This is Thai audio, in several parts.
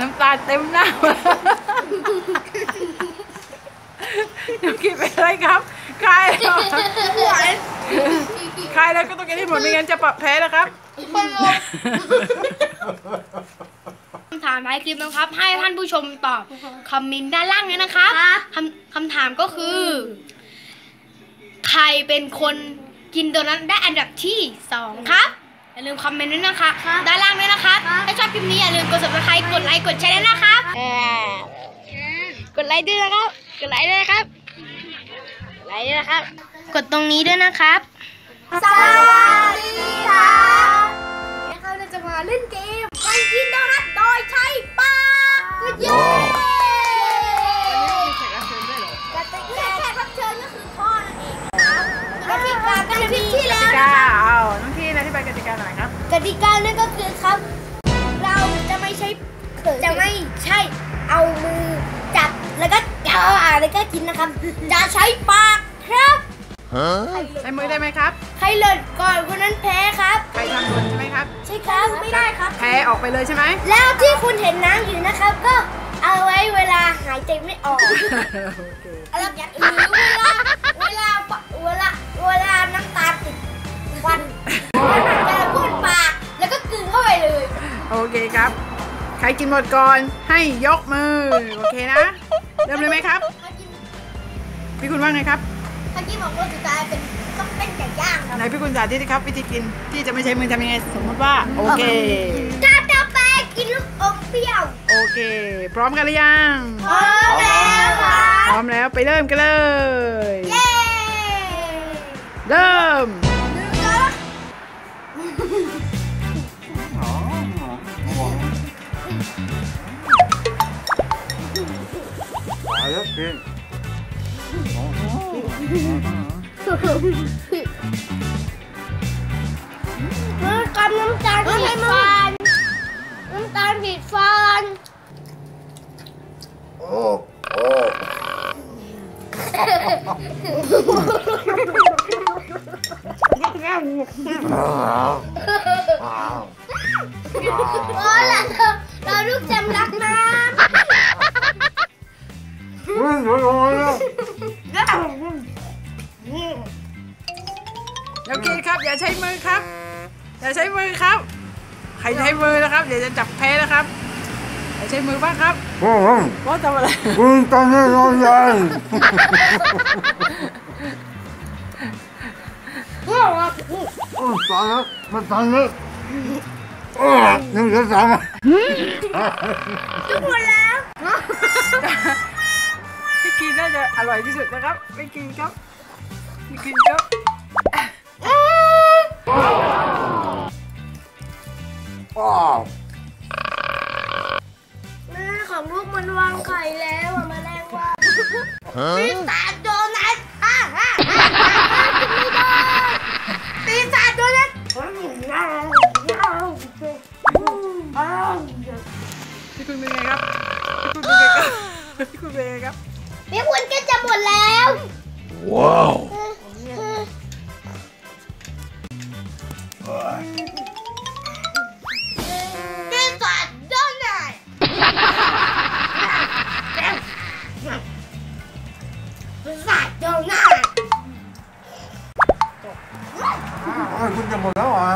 น้ำตาเต็มหน้าน้ำกินเป็นอะไรครับคายเหรอคายแล้วก็ต้องกินให้หมดไม่งั้นจะปรับแพ้นะครับคำถามท้ายคลิปนะครับ ให้ท่านผู้ชมตอบคอมเมนต์ด้านล่างนี้นะครับคำคำถามก็คือ ใครเป็นคนกินโดนัทได้อันดับที่สองครับ อย่าลืมคอมเมนต์ด้วยนะคะด้านล่างด้วยนะครับถ้าชอบคลิปนี้อย่าลืมกด subscribe กดไลค์กดแชร์ด้วยนะครับกดไลค์ด้วยนะครับกดไลค์ด้วยนะครับกดไลค์ด้วยนะครับ กดตรงนี้ด้วยนะครับสวัสดีครับนะคะเราจะมาเล่นเกมใครกินโดนัทโดยใช้ปากเย้ ติกานั่นก็คือครับ เราจะไม่ใช้จะไม่ใช่เอามือจับแล้วก็จ่าแล้วก็กินนะครับ จะใช้ปากครับใช้มือได้ไหมครับ ใครหล่นก่อนคนนั้นแพ้ครับ ใครทำหล่นใช่ไหมครับ ใช่ครับไม่ได้ครับ แพ้ออกไปเลยใช่ไหม แล้วที่คุณเห็นน้ำอยู่นะครับก็เอาไว้เวลาหายใจไม่ออกโอเคแล้วหรือเวลาเวลาเวลาเว คครับ ใครกินหมดก่อนให้ยกมือ โอเคนะ เริ่มเลยไหมครับถ้ากินพี่คุณว่าไงครับถ้ากินของคนสุดท้ายเป็นต้องเป็นไก่ย่างครับไหนพี่คุณสาธิตครับ วิธีกินที่จะไม่ใช้มือทำยังไงสมมติว่า โอเคถ้าต่อไปกินลูกอมเปรี้ยว โอเค พร้อมกันหรือยังพร้อมแล้วครัพร้อบมแล้วไปเริ่มกันเลยเย้เริ่ม มือกำน้ำตาลผิดฟันน้ำตาลผิดฟันโอ้ล่ะเราเราลูกจำรัก น้แล้วกินครับ อย่าใช้มือครับ อย่าใช้มือครับ ใครใช้มือนะครับเดี๋ยวจะจับแพ้นะครับ อย่าใช้มือบ้างครับว่าทำอะไรคุณตอนนี้นอนยังำโอ้ตายแล้วมันตายแล้วโอ้หนึ่งสองสามทุกคนแล้วพี่กินน่า จะอร่อยที่สุดนะครับ ไม่กินครับไม่กินครับอ้าวแม่ของลูกมันวางไข่แล้วอะแมาแรงว่าปีศาจโด พี่คุณเป็นไงครับพี่คุณก็จะหมดแล้ว ว้าวปีศาจโดนัทปีศาจโดนัทคุณจะหมดแล้วเหรอ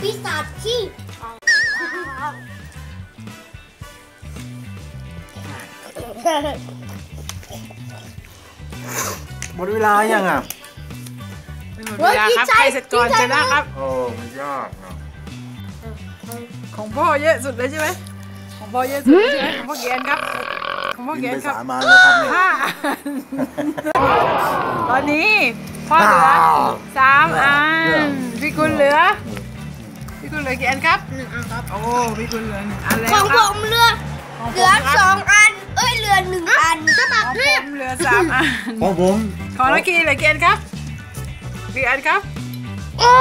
ปีศาจที่ หมดเวลายังอะไม่หมดเวลาครับใครเสร็จก่อนชนะครับ โอ้มันยากอะของพ่อเยอะสุดเลยใช่ไหมของพ่อเยอะสุดเลยใช่ไหมของพ่อเกียนครับ ของพ่อกิเกียนนไปครับสามมาแล้วครับเนี่ยห้าอันตอนนี้พ่อเหลือสามอันพี่คุณเหลือพี่คุณเหลือกี่อันครับหนึ่งอันครับ โอ้พี่คุณเหลือหนึ่งอันแล้วของคผรับมเหลือของเหลือผมครับสองอัน เอ้ยเหลือหนึ่งอันก็แบบของผมเหลือสามอันของผมของนักกีเหลือกี่อันครับกี่อันครับอ้า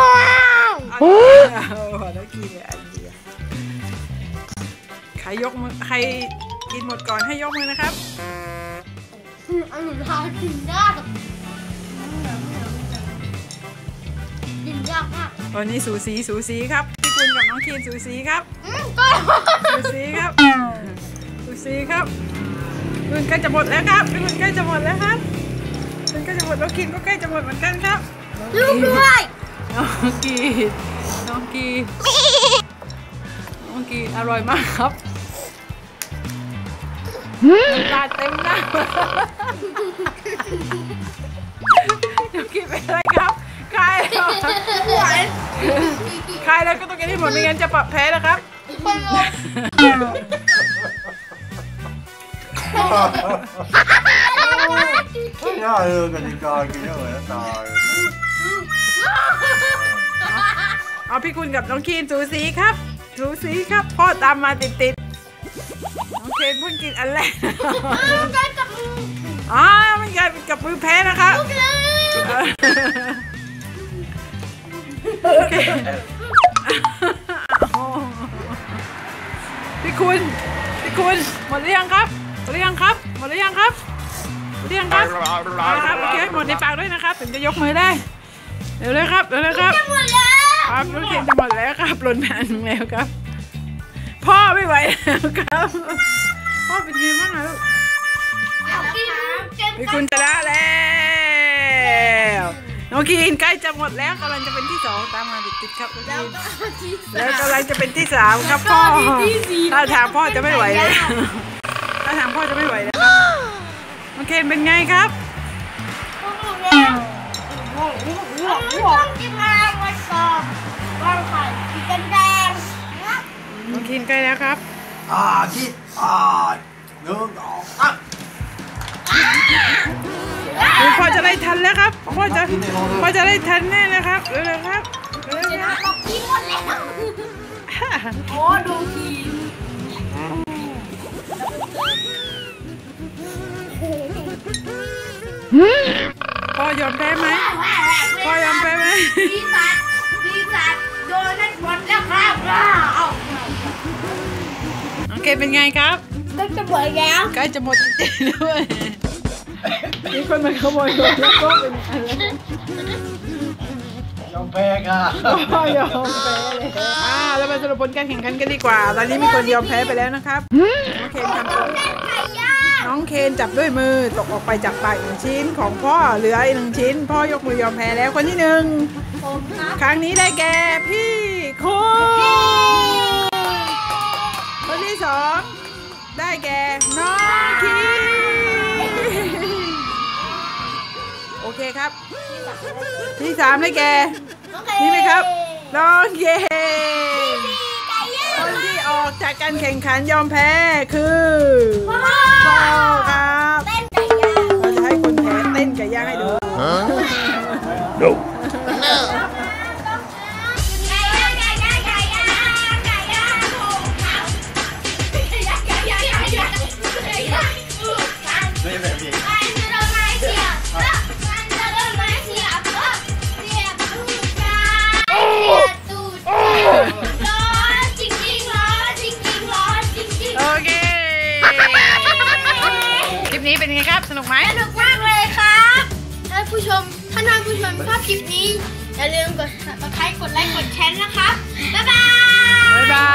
วอันเดียวของนักกีเหลืออันเดียวใครยกมือใครกินหมดก่อนให้ยกมือนะครับอันสุดท้ายกินยากกินยากมากตอนนี้สูสีสูสีครับพี่คุณกับน้ององคีนสูสีครับอืมก็สูสีครับสูสีครับ คุณใกล้จะหมดแล้วครับคุณใกล้จะหมดแล้วครับคุณใกล้จะหมดน้องคีนก็ใกล้จะหมดเหมือนกันครับลูกด้วยน้องกีนน้องกีนน้องกีนอร่อยมากครับน้ำตาเต็มหน้าน้องกีนเป็นอะไรครับคลายแล้วคลายแล้วก็ต้องกินให้หมดไม่งั้นจะปรับแพ้นะครับค ไม่ได้เลยกติกากินเยอะเลยตายเอาพี่คุณกับน้องคีนสูสีครับสูสีครับพ่อตามมาติดติดๆน้องเคนเพิ่งกินอันแรกใกล้กับมืออ๋อไม่กลายเป็นกับมือแพ้นะครับพี่คุณ พี่คุณ หมดหรือยังครับ หมดหรือยังครับหมดหรือยังครับหมดหรือยังครับเอาละครับโอเคหมดในปากด้วยนะครับถึงจะยกมือได้เร็วเลยครับเร็วเลยครับหมดแล้วครับน้องเคนจะหมดแล้วครับหล่นแผ่นแล้วครับ พ่อไม่ไหวแล้วครับ พ่อเป็นไงบ้างอะลูกเจ็บพี่คุณชนะแล้วน้องคีนใกล้จะหมดแล้วกำลังจะเป็นที่สองตามมาติดๆครับน้องคีนแล้วกำลังจะเป็นที่สามครับพ่อถ้าถามพ่อจะไม่ไหวเลย ถาถามพ่อจะไม่ไหวแล้วครับน้องเคนเป็นไงครับต้องกินมาวันสองวันไข่กินแดงน้องคีนใกล้แล้วครับอ่าคิดอ่าหนึ่งสองสามพ่อจะได้ทันแล้วครับพ่อจะพ่อจะได้ทันแน่เลยครับเร็วๆครับเร็วๆครับกินหมดแล้วโอ้ดูกิน พ่อยอมแพ้ไหมพ่อยอมแพ้ไหมปีศาจปีศาจโดนนั่นหมดแล้วครับเอาน้องเกดเป็นไงครับก็จะหมดแล้วใกล้จะหมดจริงๆด้วยมีคนมาขโมยรถแล้วก็เป็นอะไรยอ มแพ้ค่ะยอมแพ้เลยอ่าเรามาสรุปผลการแข่งขันกันดีกว่า ตอนนี้มีคนยอมแพ้ไปแล้วนะครับน้องเคนทำตกไก่ย่างน้องเคนจับด้วยมือตกออกไปจากปากหนึ่งชิ้นของพ่อเหลืออีกหนึ่งชิ้น พ่อยกมือยอมแพ้แล้วคนที่หนึ่งครับครั้งนี้ได้แก่พี่คุณคนที่สองได้แก่น้องคีโอเคครับ ที่สามได้แก่ นี่ไหมครับน้องเยนคนที่ออกจากการแข่งขันยอมแพ้คือพ่อครับเต้นไก่ย่างเราจะให้คนแพ้เต้นไก่ย่างให้ดูไี้เป็นไงครับ สนุกไหมสนุกมากเลยครับท่านผู้ชมท่านผู้ชมชอบคลิปนี้อย่าลืมกดกดไลค์กดไลค์กดแชร์นะครับบ๊ายบายบ๊ายบา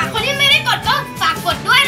ยคนที่ไม่ได้กดก็ฝากกดด้วย